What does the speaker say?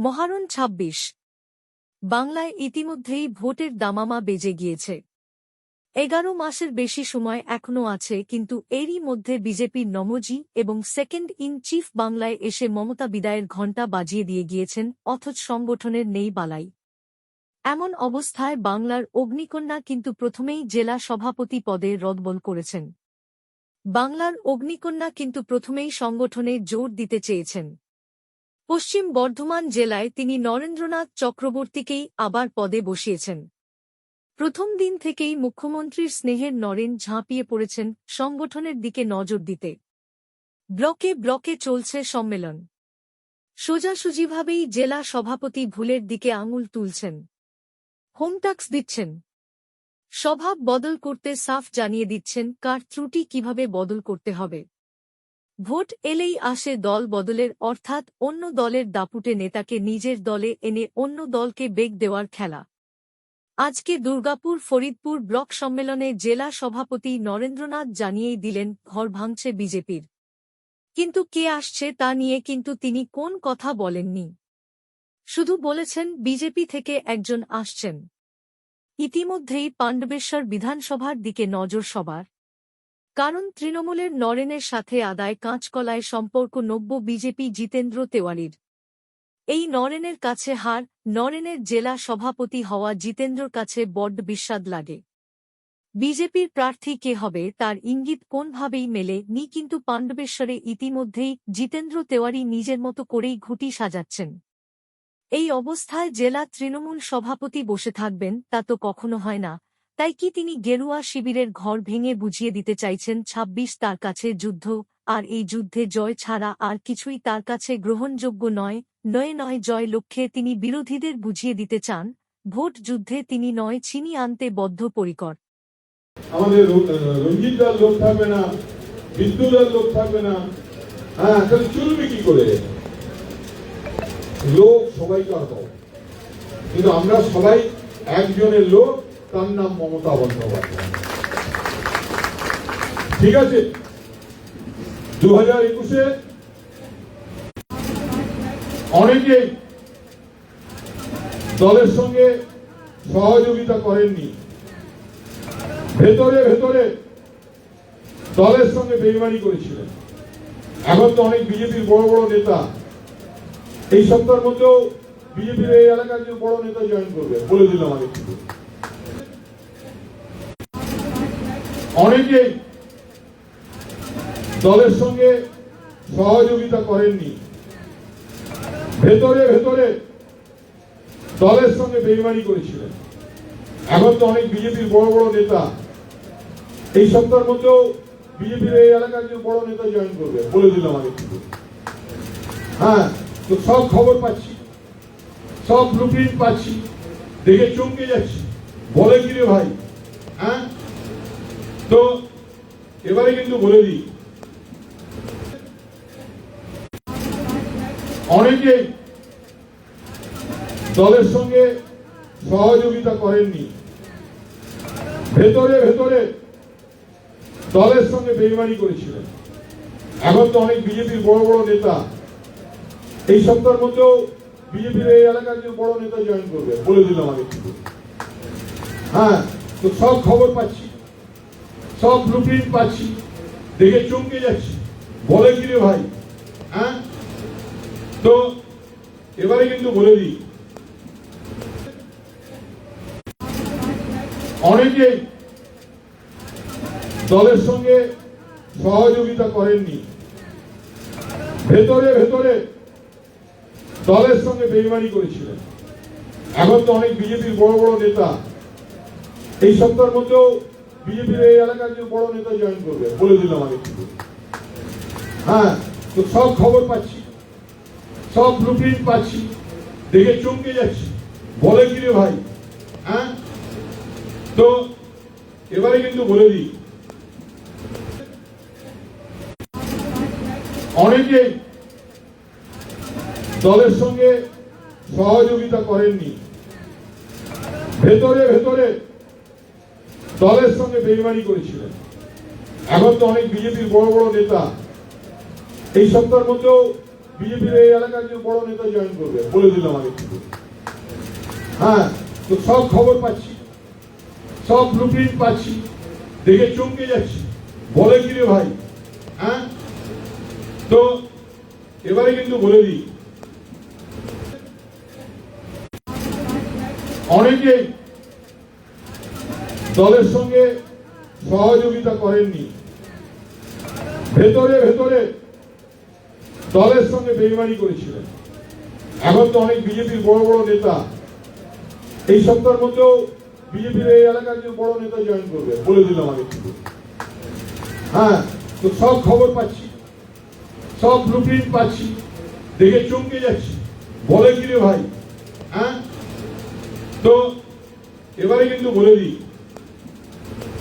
মহারণ ২৬ বাংলায় ইতিমধ্যেই ভোটের দামামা বেজে গিয়েছে। এগারো মাসের বেশি সময় এখনও আছে, কিন্তু এরই মধ্যে বিজেপির নমজি এবং সেকেন্ড ইন চিফ বাংলায় এসে মমতা বিদায়ের ঘণ্টা বাজিয়ে দিয়ে গিয়েছেন, অথচ সংগঠনের নেই বালাই। এমন অবস্থায় বাংলার অগ্নিকন্যা কিন্তু প্রথমেই জেলা সভাপতি পদে রদবল করেছেন। বাংলার অগ্নিকন্যা কিন্তু প্রথমেই সংগঠনে জোর দিতে চেয়েছেন। পশ্চিম বর্ধমান জেলায় তিনি নরেন্দ্রনাথ চক্রবর্তীকেই আবার পদে বসিয়েছেন। প্রথম দিন থেকেই মুখ্যমন্ত্রীর স্নেহের নরেন ঝাঁপিয়ে পড়েছেন সংগঠনের দিকে নজর দিতে। ব্লকে ব্লকে চলছে সম্মেলন। সোজাসুজিভাবেই জেলা সভাপতি ভুলের দিকে আঙুল তুলছেন। হোমটাক্স দিচ্ছেন। স্বভাব বদল করতে সাফ জানিয়ে দিচ্ছেন কার ত্রুটি কীভাবে বদল করতে হবে। ভোট এলেই আসে দল বদলের, অর্থাৎ অন্য দলের দাপুটে নেতাকে নিজের দলে এনে অন্য দলকে বেগ দেওয়ার খেলা। আজকে দুর্গাপুর ফরিদপুর ব্লক সম্মেলনে জেলা সভাপতি নরেন্দ্রনাথ জানিয়েই দিলেন, ঘর ভাঙছে বিজেপির। কিন্তু কে আসছে তা নিয়ে কিন্তু তিনি কোন কথা বলেননি। শুধু বলেছেন, বিজেপি থেকে একজন আসছেন। ইতিমধ্যেই পাণ্ডবেশ্বর বিধানসভার দিকে নজর সবার। কারণ তৃণমূলের নরেনের সাথে আদায় কাঁচকলায় সম্পর্ক নব্য বিজেপি জিতেন্দ্র তেওয়ারির। এই নরেনের কাছে হার, নরেনের জেলা সভাপতি হওয়া জিতেন্দ্রর কাছে বড্ড বিস্বাদ লাগে। বিজেপির প্রার্থী কে হবে তার ইঙ্গিত কোনভাবেই মেলে নি কিন্তু পাণ্ডবেশ্বরে ইতিমধ্যেই জিতেন্দ্র তেওয়ারি নিজের মতো করেই ঘুটি সাজাচ্ছেন। এই অবস্থায় জেলা তৃণমূল সভাপতি বসে থাকবেন তা তো কখনো হয় না তাই কি তিনি গেরুয়া শিবিরের ঘর ভেঙে বুঝিয়ে দিতে চাইছেন? ২৬ তার কাছে যুদ্ধ, আর এই যুদ্ধে জয় ছাড়া আর কিছুই তার কাছে গ্রহণযোগ্য নয়। নয় নয় জয় লক্ষ্যে তিনি বিরোধীদের বুঝিয়ে দিতে চান। ভোট যুদ্ধে তিনি নয় চিনি আনতে বদ্ধপরিকর। আমাদের রঞ্জিত লোক থাকবে না লোক থাকবে না। হ্যাঁ তাহলে চলবে কি করে? লোক কিন্তু আমরা সবাই একজনের লোক তার নাম মমতা বন্দ্যোপাধ্যায়। ঠিক আছে? দু হাজার একুশে অনেকেই দলের সঙ্গে সহযোগিতা করেননি। ভেতরে ভেতরে দলের সঙ্গে বেইমানি করেছিলেন। এখন তো অনেক বিজেপির বড় বড় নেতা। এই সপ্তাহের মধ্যেও বিজেপির এই এলাকার যে বড় নেতা জয়েন করবে, বলে দিলাম আগে থেকে অনেকেই দলের সঙ্গে সহযোগিতা করেননি। ভেতরে ভেতরে দলের সঙ্গে বেইমানি করেছিলেন। এখন তো অনেক বিজেপির বড় বড় নেতা এই সপ্তাহের মধ্যেও বিজেপির এই এলাকার যে বড় নেতা জয়েন করবে, বলে দিলাম আগে হ্যাঁ তো সব খবর পাচ্ছি। সব ব্লুপ্রিন্ট পাচ্ছি। দেখে চমকে যাচ্ছি। বলে কি রে ভাই? হ্যাঁ? তো এবারে কিন্তু বলে দিই। অনেকেই দলের সঙ্গে সহযোগিতা করেননি। ভেতরে ভেতরে দলের সঙ্গে বেইমানি করেছিলেন। এখন তো অনেক বিজেপির বড় বড় নেতা। এই সপ্তাহের মধ্যেও বিজেপির এই এলাকার যে বড় নেতা জয়েন করবে, বলে দিলাম আগে হ্যাঁ তো সব খবর পাচ্ছি। সব ব্লুপ্রিন্ট পাচ্ছি, দেখে চমকে যাচ্ছি। বলে কি রে ভাই? হ্যাঁ? তো এবারে কিন্তু বলে দিই। অনেকেই দলের সঙ্গে সহযোগিতা করেননি। ভেতরে ভেতরে দলের সঙ্গে বেইমানি করেছিলেন। এখন তো অনেক বিজেপির বড় বড় নেতা। এই সপ্তাহের মধ্যেও বিজেপির এই এলাকার যে বড় নেতা জয়েন করবে, বলে দিলাম থেকে হ্যাঁ তো সব খবর পাচ্ছি। সব ব্লুপ্রিন্ট পাচ্ছি। দেখে চমকে যাচ্ছি। বলে কি রে ভাই? হ্যাঁ? তো এবারে কিন্তু বলে দিই। অনেকেই দলের সঙ্গে সহযোগিতা করেননি। ভেতরে ভেতরে। দলের সঙ্গে বেইমানি করেছিলেন। এখন তো অনেক বিজেপির বড় বড় নেতা। এই সপ্তাহের মধ্যেও বিজেপির এই এলাকার যে বড় নেতা জয়েন করবে, বলে দিলাম আগে হ্যাঁ তো সব খবর পাচ্ছি। সব ব্লুপ্রিন্ট পাচ্ছি। দেখে চমকে যাচ্ছি। বলে কি রে ভাই? হ্যাঁ? তো এবারে কিন্তু বলে দিই। অনেকেই দলের সঙ্গে সহযোগিতা করেননি। ভেতরে ভেতরে দলের সঙ্গে বেইমানি করেছিলেন। এখন তো অনেক বিজেপির বড় বড় নেতা। এই সপ্তাহের মধ্যেও বিজেপির এই এলাকার যে বড় নেতা জয়েন করবে, বলে দিলাম আগে হ্যাঁ তো সব খবর পাচ্ছি। সব ব্লুপ্রিন্ট পাচ্ছি। দেখে চমকে যাচ্ছি। বলে কি রে ভাই? হ্যাঁ? তো এবারে কিন্তু বলে দিই